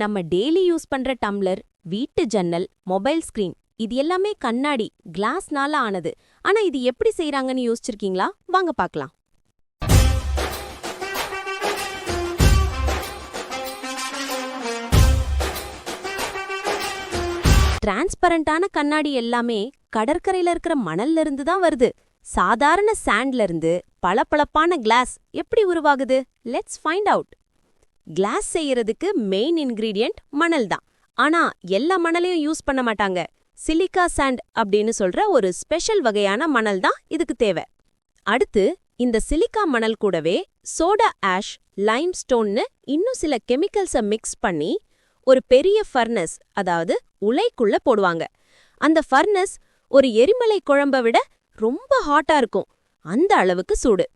நம்ம daily use பண்ற tumbler வீட்டு ஜன்னல் மொபைல் ஸ்கிரீன் இது எல்லாமே கண்ணாடி கிளாஸ்னால ஆனது. ஆனா இது எப்படி செய்யறாங்கன்னு யோசிச்சிருக்கீங்களா? வாங்க பார்க்கலாம். டிரான்ஸ்பரண்டான கண்ணாடி எல்லாமே கடற்கரையில இருக்கிற மணல்ல இருந்து தான் வருது. சாதாரண சாண்ட்ல இருந்து பளபளப்பான கிளாஸ் எப்படி உருவாகுது? லெட்ஸ் ஃபைண்ட் அவுட் கிளாஸ் செய்யறதுக்கு மெயின் இன்கிரீடியன்ட் மணல் தான். ஆனா எல்லா மணலையும் யூஸ் பண்ண மாட்டாங்க. சிலிக்கா சாண்ட் அப்படின்னு சொல்ற ஒரு ஸ்பெஷல் வகையான மணல் தான் இதுக்கு தேவை. அடுத்து இந்த சிலிக்கா மணல் கூடவே சோடா ஆஷ் லைம் ஸ்டோன்னு இன்னும் சில கெமிக்கல்ஸை மிக்ஸ் பண்ணி ஒரு பெரிய ஃபர்னஸ் அதாவது உலைக்குள்ள போடுவாங்க. அந்த ஃபர்னஸ் ஒரு எரிமலை குழம்ப விட ரொம்ப ஹாட்டா இருக்கும். அந்த அளவுக்கு சூடு.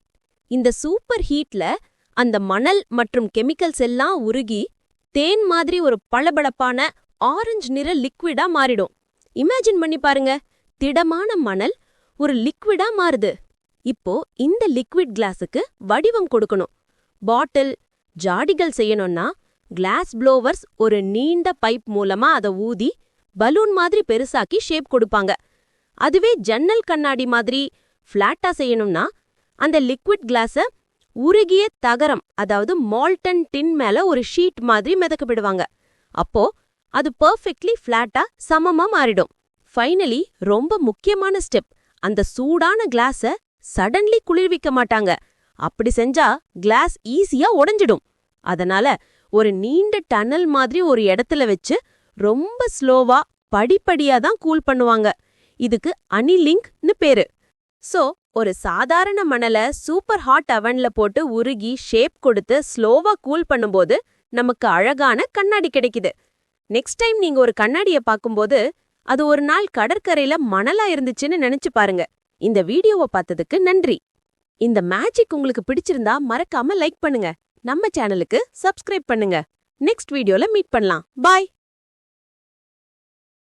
இந்த சூப்பர் ஹீட்ல அந்த மணல் மற்றும் கெமிக்கல்ஸ் எல்லாம் உருகி தேன் மாதிரி ஒரு பளபளப்பான ஆரஞ்சு நிற லிக்விடா மாறிடும். இமேஜின் பண்ணி பாருங்க. திடமான மணல் ஒரு லிக்விடா மாறுது. இப்போ இந்த லிக்விட் கிளாஸுக்கு வடிவம் கொடுக்கணும். பாட்டில் ஜாடிகள் செய்யணும்னா கிளாஸ் ப்ளோவர்ஸ் ஒரு நீண்ட பைப் மூலமா அத ஊதி பலூன் மாதிரி பெருசாக்கி ஷேப் கொடுப்பாங்க. அதுவே ஜன்னல் கண்ணாடி மாதிரி ஃப்ளாட்டா செய்யணும்னா அந்த லிக்விட் கிளாஸ உருகிய தகரம் அதாவது மால்டன் டின் மேல ஒரு ஷீட் மாதிரி மிதக்கப்படுவாங்க அப்போ அது பெர்ஃபெக்ட்லி ஃப்ளாட்டா சமமா மாறிடும். ஃபைனலி ரொம்ப முக்கியமான ஸ்டெப் அந்த சூடான கிளாஸ சடன்லி குளிர்விக்க மாட்டாங்க. அப்படி செஞ்சா கிளாஸ் ஈஸியா உடைஞ்சிடும். அதனால ஒரு நீண்ட டனல் மாதிரி ஒரு இடத்துல வச்சு ரொம்ப ஸ்லோவா படிப்படியா தான் கூல் பண்ணுவாங்க. இதுக்கு அனிலிங்க்னு பேரு. சோ ஒரு சாதாரண மணலை சூப்பர் ஹாட் அவன்ல போட்டு உருகி ஷேப் கொடுத்து ஸ்லோவா கூல் பண்ணும்போது நமக்கு அழகான கண்ணாடி கிடைக்குது. நெக்ஸ்ட் டைம் நீங்க ஒரு கண்ணாடிய பாக்கும்போது அது ஒரு நாள் கடற்கரையில மணலா இருந்துச்சுன்னு நினைச்சு பாருங்க. இந்த வீடியோவை பார்த்ததுக்கு நன்றி. இந்த மேஜிக் உங்களுக்கு பிடிச்சிருந்தா மறக்காம லைக் பண்ணுங்க. நம்ம சேனலுக்கு சப்ஸ்கிரைப் பண்ணுங்க. நெக்ஸ்ட் வீடியோல மீட் பண்ணலாம். பாய்